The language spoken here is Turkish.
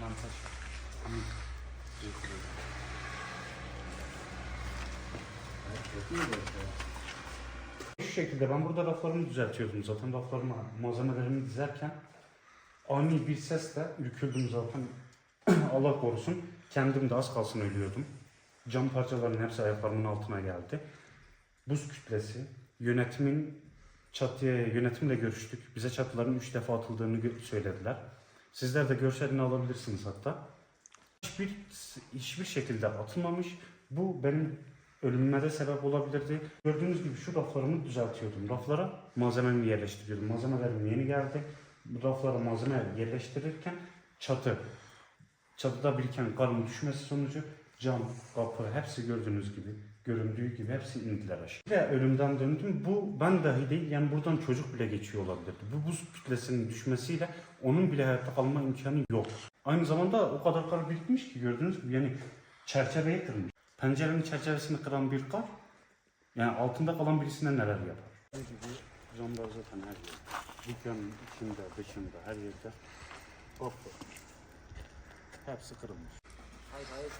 Mantar. Şu şekilde ben burada raflarımı düzeltiyordum zaten raflarımı malzemelerimi dizerken ani bir sesle ürküldüm zaten Allah korusun kendim de az kalsın ölüyordum. Cam parçalarının hepsi ayaklarımın altına geldi. Buz kütlesi, yönetimin çatıya yönetimle görüştük. Bize çatıların 3 defa atıldığını söylediler. Sizler de görselini alabilirsiniz hatta. Hiçbir hiçbir şekilde atılmamış. Bu benim ölümüme de sebep olabilirdi. Gördüğünüz gibi şu raflarımı düzeltiyordum. Raflara malzememi yerleştiriyordum. Malzemelerim yeni geldi. Bu raflara malzeme yerleştirirken çatı, çatıda biriken karın düşmesi sonucu cam, kapı hepsi gördüğünüz gibi, göründüğü gibi hepsi indiler aşağı. Ve ölümden döndüm. Bu ben dahi değil, yani buradan çocuk bile geçiyor olabilirdi. Bu buz kütlesinin düşmesiyle onun bile hayatta kalma imkanı yok. Aynı zamanda o kadar kar birikmiş ki gördüğünüz gibi yani çerçeveyi kırmış. Pencerenin çerçevesini kıran bir kar, yani altında kalan birisine neler yapar? Camlar zaten her yerde. Dükkanın içinde, dışında, her yerde. Hop. Hepsi kırılmış. Hayır hayır.